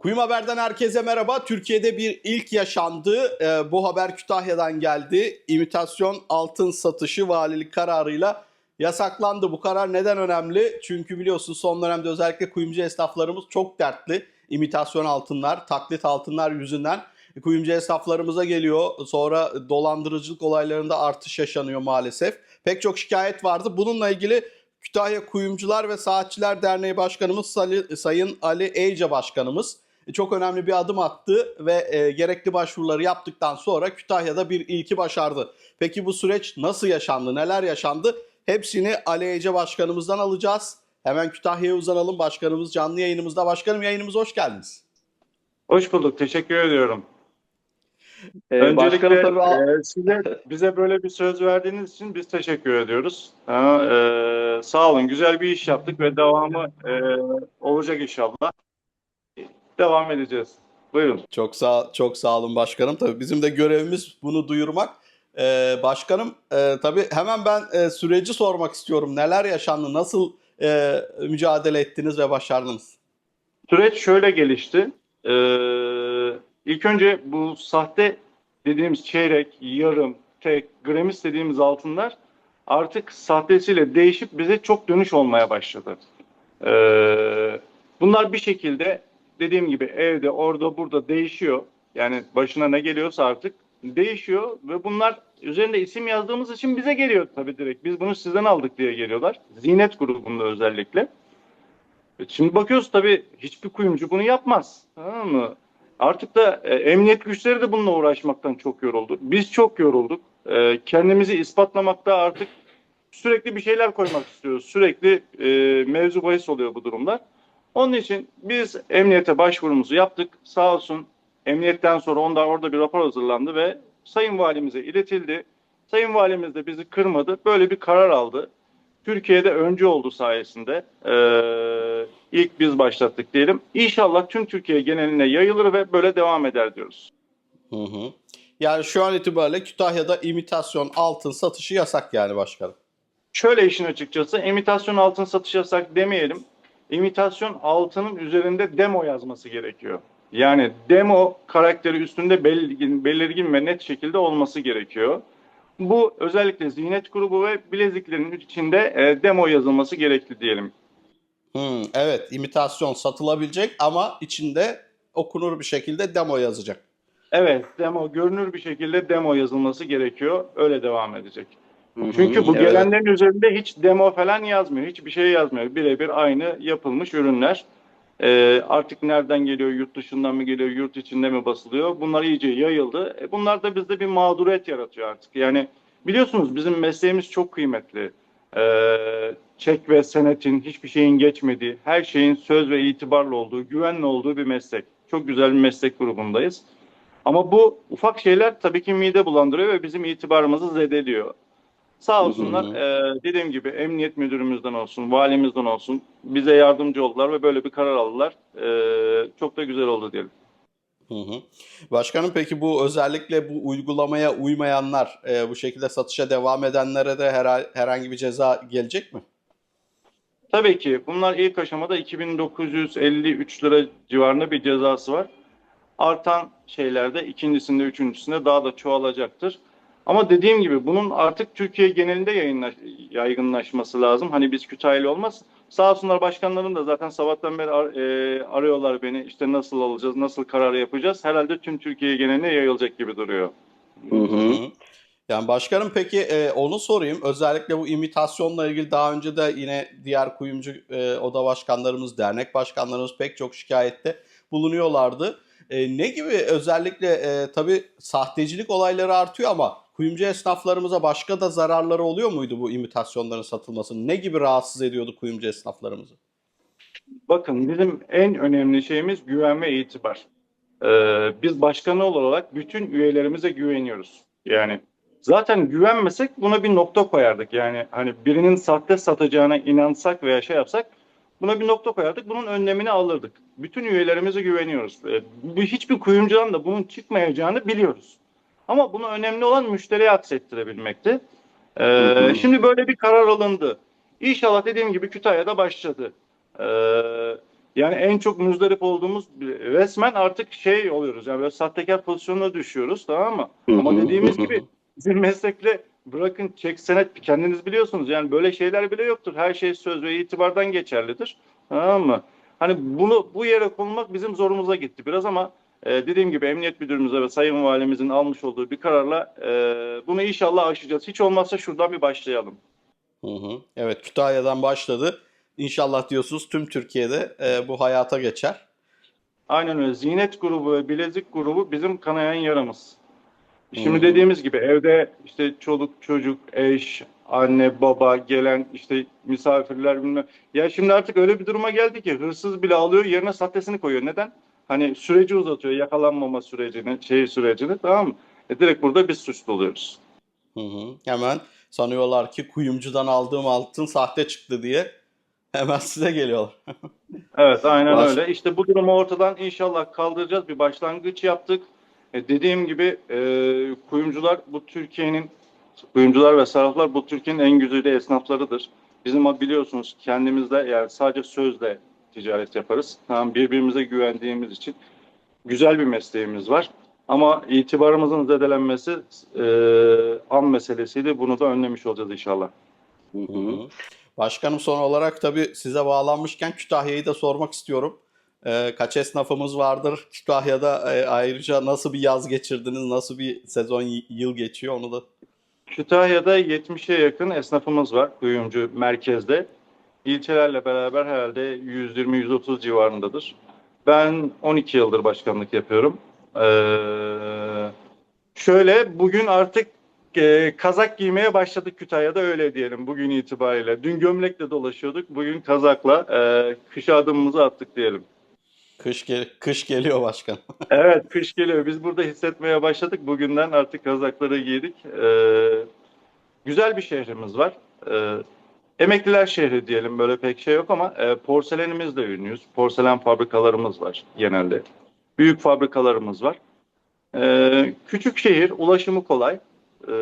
Kuyum Haber'den herkese merhaba. Türkiye'de bir ilk yaşandı. Ee, bu haber Kütahya'dan geldi. İmitasyon altın satışı valilik kararıyla yasaklandı. Bu karar neden önemli? Çünkü biliyorsun son dönemde özellikle kuyumcu esnaflarımız çok dertli. İmitasyon altınlar, taklit altınlar yüzünden kuyumcu esnaflarımıza geliyor. Sonra dolandırıcılık olaylarında artış yaşanıyor maalesef. Pek çok şikayet vardı. Bununla ilgili Kütahya Kuyumcular ve Saatçiler Derneği Başkanımız Sayın Ali Eyce Başkanımız çok önemli bir adım attı ve e, gerekli başvuruları yaptıktan sonra Kütahya'da bir ilki başardı. Peki bu süreç nasıl yaşandı, neler yaşandı? Hepsini Ali Eyce Başkanımızdan alacağız. Hemen Kütahya'ya uzanalım. Başkanımız canlı yayınımızda. Başkanım yayınımıza hoş geldiniz. Hoş bulduk. Teşekkür ediyorum. Ee, Öncelikle başkanım tabii- e, size bize böyle bir söz verdiğiniz için biz teşekkür ediyoruz. Ha, e, sağ olun. Güzel bir iş yaptık ve devamı e, olacak inşallah. Devam edeceğiz. Buyurun. Çok sağ çok sağ olun başkanım. Tabii bizim de görevimiz bunu duyurmak. Ee, başkanım e, tabii hemen ben e, süreci sormak istiyorum. Neler yaşandı? Nasıl e, mücadele ettiniz ve başardınız? Süreç şöyle gelişti. E, ilk önce bu sahte dediğimiz çeyrek, yarım, tek, gremis dediğimiz altınlar artık sahtesiyle değişip bize çok dönüş olmaya başladı. E, bunlar bir şekilde dediğim gibi evde, orada, burada değişiyor. Yani başına ne geliyorsa artık değişiyor ve bunlar üzerinde isim yazdığımız için bize geliyor tabii direkt. Biz bunu sizden aldık diye geliyorlar. Zinet grubunda özellikle. E, Şimdi bakıyoruz tabii hiçbir kuyumcu bunu yapmaz. Tamam mı? Artık da e, emniyet güçleri de bununla uğraşmaktan çok yoruldu. Biz çok yorulduk. E, kendimizi ispatlamakta artık sürekli bir şeyler koymak istiyoruz. Sürekli e, mevzu bahis oluyor bu durumlar. Onun için biz emniyete başvurumuzu yaptık. Sağ olsun emniyetten sonra onda orada bir rapor hazırlandı ve Sayın Valimize iletildi. Sayın Valimiz de bizi kırmadı. Böyle bir karar aldı. Türkiye'de öncü oldu sayesinde. Ee, ilk biz başlattık diyelim. İnşallah tüm Türkiye geneline yayılır ve böyle devam eder diyoruz. Hı hı. Yani şu an itibariyle Kütahya'da imitasyon altın satışı yasak yani başkanım. Şöyle işin açıkçası imitasyon altın satış yasak demeyelim. İmitasyon altının üzerinde demo yazması gerekiyor. Yani demo karakteri üstünde belirgin, belirgin ve net şekilde olması gerekiyor. Bu özellikle zinet grubu ve bileziklerin içinde e, demo yazılması gerekli diyelim. Hı, evet imitasyon satılabilecek ama içinde okunur bir şekilde demo yazacak. Evet, demo görünür bir şekilde demo yazılması gerekiyor. Öyle devam edecek. Çünkü bu evet. gelenlerin üzerinde hiç demo falan yazmıyor. Hiçbir şey yazmıyor. Birebir aynı yapılmış ürünler. Ee, artık nereden geliyor? Yurt dışından mı geliyor? Yurt içinde mi basılıyor? Bunlar iyice yayıldı. E, bunlar da bizde bir mağduriyet yaratıyor artık. Yani biliyorsunuz bizim mesleğimiz çok kıymetli. Ee, çek ve senetin hiçbir şeyin geçmediği, her şeyin söz ve itibarlı olduğu, güvenli olduğu bir meslek. Çok güzel bir meslek grubundayız. Ama bu ufak şeyler tabii ki mide bulandırıyor ve bizim itibarımızı zedeliyor. Sağ olsunlar Hı hı. e, dediğim gibi emniyet müdürümüzden olsun, valimizden olsun bize yardımcı oldular ve böyle bir karar aldılar. E, çok da güzel oldu diyelim. Hı hı. Başkanım peki bu özellikle bu uygulamaya uymayanlar, e, bu şekilde satışa devam edenlere de hera- herhangi bir ceza gelecek mi? Tabii ki bunlar ilk aşamada 2953 lira civarında bir cezası var. Artan şeylerde ikincisinde, üçüncüsünde daha da çoğalacaktır. Ama dediğim gibi bunun artık Türkiye genelinde yayınlaş, yaygınlaşması lazım. Hani biz Kütahyalı olmaz. Sağ olsunlar başkanlarım da zaten sabahtan beri ar- e, arıyorlar beni. İşte nasıl alacağız, nasıl karar yapacağız. Herhalde tüm Türkiye geneline yayılacak gibi duruyor. Hı hı. Yani başkanım peki e, onu sorayım. Özellikle bu imitasyonla ilgili daha önce de yine diğer kuyumcu e, oda başkanlarımız, dernek başkanlarımız pek çok şikayette bulunuyorlardı. E, ne gibi özellikle e, tabii sahtecilik olayları artıyor ama kuyumcu esnaflarımıza başka da zararları oluyor muydu bu imitasyonların satılması? Ne gibi rahatsız ediyordu kuyumcu esnaflarımızı? Bakın bizim en önemli şeyimiz güven ve itibar. Ee, biz başkanı olarak bütün üyelerimize güveniyoruz. Yani zaten güvenmesek buna bir nokta koyardık. Yani hani birinin sahte satacağına inansak veya şey yapsak buna bir nokta koyardık. Bunun önlemini alırdık. Bütün üyelerimize güveniyoruz. Ee, hiçbir kuyumcudan da bunun çıkmayacağını biliyoruz. Ama bunu önemli olan müşteriye aksettirebilmekti. Ee, hı. Şimdi böyle bir karar alındı. İnşallah dediğim gibi Kütahya'da başladı. Ee, Yani en çok müzdarip olduğumuz resmen artık şey oluyoruz. Yani böyle sahtekar pozisyonuna düşüyoruz tamam mı? Ama dediğimiz gibi bizim meslekle bırakın çek senet kendiniz biliyorsunuz. Yani böyle şeyler bile yoktur. Her şey söz ve itibardan geçerlidir. Tamam mı? Hani bunu bu yere konulmak bizim zorumuza gitti biraz ama e, dediğim gibi Emniyet Müdürümüze ve Sayın Valimizin almış olduğu bir kararla e, bunu inşallah aşacağız. Hiç olmazsa şuradan bir başlayalım. Hı hı. Evet Kütahya'dan başladı. İnşallah diyorsunuz tüm Türkiye'de e, bu hayata geçer. Aynen öyle. Zinet grubu ve bilezik grubu bizim kanayan yaramız. Şimdi Hmm. dediğimiz gibi evde işte çoluk çocuk, eş, anne, baba, gelen işte misafirler bilmem. Ya şimdi artık öyle bir duruma geldi ki hırsız bile alıyor yerine sahtesini koyuyor. Neden? Hani süreci uzatıyor yakalanmama sürecini, şey sürecini tamam mı? E direkt burada biz suçlu oluyoruz. Hı hı. Hemen sanıyorlar ki kuyumcudan aldığım altın sahte çıktı diye hemen size geliyorlar. Evet aynen Baş- öyle. İşte bu durumu ortadan inşallah kaldıracağız. Bir başlangıç yaptık. E, dediğim gibi e, kuyumcular bu Türkiye'nin kuyumcular ve sarraflar bu Türkiye'nin en güzide esnaflarıdır. Bizim biliyorsunuz kendimizde yani sadece sözle ticaret yaparız. Tamam birbirimize güvendiğimiz için güzel bir mesleğimiz var. Ama itibarımızın zedelenmesi e, an meselesiyle bunu da önlemiş olacağız inşallah. Hı hı. Başkanım son olarak tabii size bağlanmışken Kütahya'yı da sormak istiyorum. E, kaç esnafımız vardır? Kütahya'da e, ayrıca nasıl bir yaz geçirdiniz? Nasıl bir sezon yıl geçiyor? Onu da Kütahya'da 70'e yakın esnafımız var kuyumcu merkezde. İlçelerle beraber herhalde 120-130 civarındadır. Ben 12 yıldır başkanlık yapıyorum. Ee, şöyle bugün artık e, kazak giymeye başladık Kütahya'da öyle diyelim bugün itibariyle. Dün gömlekle dolaşıyorduk. Bugün kazakla e, kışa adımımızı attık diyelim. kış gel kış geliyor başkanım. Evet kış geliyor. Biz burada hissetmeye başladık. Bugünden artık kazakları giydik. Ee, güzel bir şehrimiz var. Ee, emekliler şehri diyelim böyle pek şey yok ama e, porselenimizle ünlüyüz. Porselen fabrikalarımız var genelde. Büyük fabrikalarımız var. Ee, küçük şehir, ulaşımı kolay. Ee,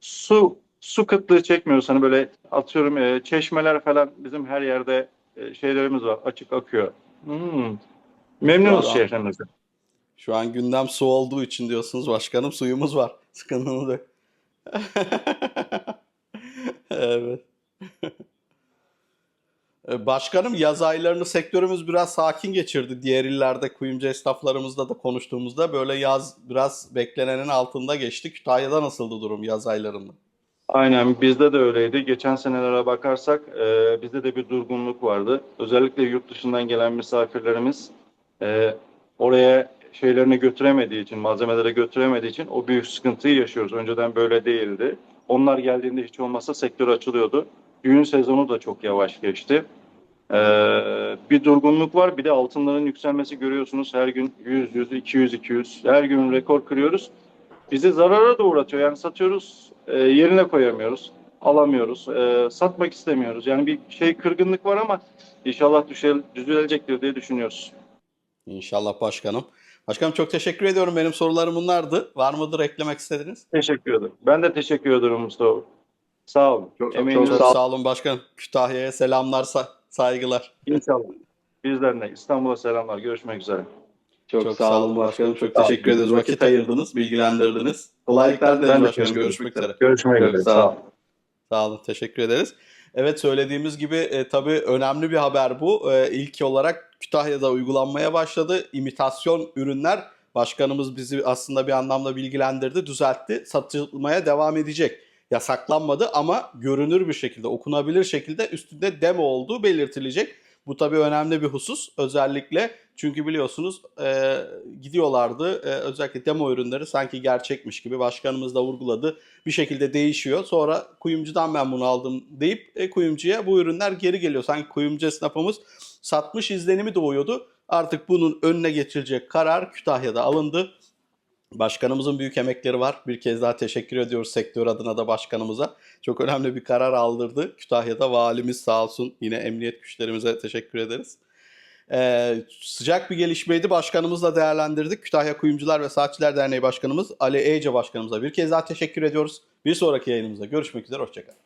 su su kıtlığı çekmiyoruz. Hani böyle atıyorum e, çeşmeler falan bizim her yerde e, şeylerimiz var. Açık akıyor. Hmm. Memnunuz Vallahi. şehrimizden. Şu an gündem su olduğu için diyorsunuz başkanım suyumuz var. Sıkıntımız yok. evet. E, Başkanım yaz aylarını sektörümüz biraz sakin geçirdi. Diğer illerde kuyumcu esnaflarımızla da konuştuğumuzda böyle yaz biraz beklenenin altında geçti. Kütahya'da nasıldı durum yaz aylarında? Aynen bizde de öyleydi. Geçen senelere bakarsak e, bizde de bir durgunluk vardı. Özellikle yurt dışından gelen misafirlerimiz e, oraya şeylerini götüremediği için, malzemeleri götüremediği için o büyük sıkıntıyı yaşıyoruz. Önceden böyle değildi. Onlar geldiğinde hiç olmazsa sektör açılıyordu. Düğün sezonu da çok yavaş geçti. E, bir durgunluk var. Bir de altınların yükselmesi görüyorsunuz. Her gün 100, 100, 200, 200. Her gün rekor kırıyoruz. Bizi zarara da uğratıyor. Yani satıyoruz, e, yerine koyamıyoruz, alamıyoruz, e, satmak istemiyoruz. Yani bir şey kırgınlık var ama inşallah düşel, düzelecektir diye düşünüyoruz. İnşallah başkanım. Başkanım çok teşekkür ediyorum. Benim sorularım bunlardı. Var mıdır eklemek istediğiniz? Teşekkür ederim. Ben de teşekkür ederim Mustafa. Sağ olun. Çok- çok- Emeğinize Çok sağ- sağ olun başkanım. Kütahya'ya selamlar, sa- saygılar. İnşallah. Bizden de İstanbul'a selamlar. Görüşmek üzere. Çok, Çok sağ olun başkanım. Çok teşekkür ederiz. Vakit ayırdınız, bilgilendirdiniz. Kolaylıklar dileriz başkanım. Görüşmek üzere. Görüşmek üzere. sağ olun. Sağ olun. Teşekkür ederiz. Evet söylediğimiz gibi e, tabii önemli bir haber bu. E, ilk olarak Kütahya'da uygulanmaya başladı. İmitasyon ürünler başkanımız bizi aslında bir anlamda bilgilendirdi, düzeltti. Satılmaya devam edecek. Yasaklanmadı ama görünür bir şekilde, okunabilir şekilde üstünde demo olduğu belirtilecek. Bu tabii önemli bir husus. Özellikle çünkü biliyorsunuz e, gidiyorlardı. E, özellikle demo ürünleri sanki gerçekmiş gibi başkanımız da vurguladı. Bir şekilde değişiyor. Sonra kuyumcudan ben bunu aldım deyip e, kuyumcuya bu ürünler geri geliyor. Sanki kuyumcu esnafımız satmış izlenimi doğuyordu. Artık bunun önüne geçilecek karar Kütahya'da alındı. Başkanımızın büyük emekleri var. Bir kez daha teşekkür ediyoruz sektör adına da başkanımıza. Çok önemli bir karar aldırdı. Kütahya'da valimiz sağ olsun. Yine emniyet güçlerimize teşekkür ederiz. Ee, sıcak bir gelişmeydi. Başkanımızla değerlendirdik. Kütahya Kuyumcular ve Saatçiler Derneği Başkanımız Ali Ece Başkanımıza bir kez daha teşekkür ediyoruz. Bir sonraki yayınımızda görüşmek üzere. Hoşçakalın.